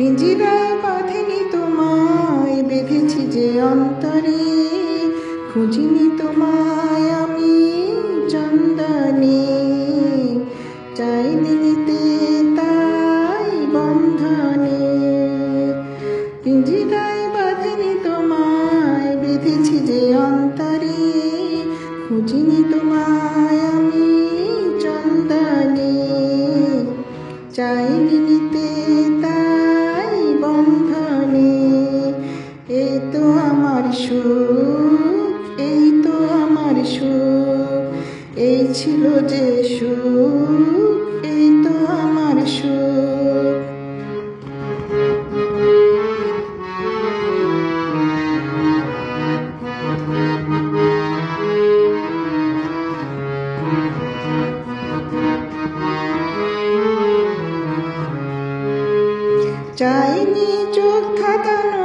পিঞ্জিরায় বাঁধেনি তোমায়, বেঁধেছি যে অন্তরে। খুঁজিনি তোমায় আমি চন্দনে। চাইনি নিতে তাই বন্ধনে। পিঞ্জিরায় বাঁধেনি তোমায়, বেঁধেছি যে অন্তরে। খুঁজিনি তোমায় আমি চন্দনে। চাইনি নিতে এই তো আমার সুখ, এই তো আমার সুখ, এই ছিল যে সুখ, এই তো আমার সুখ। চাইনি চোখ থাকানো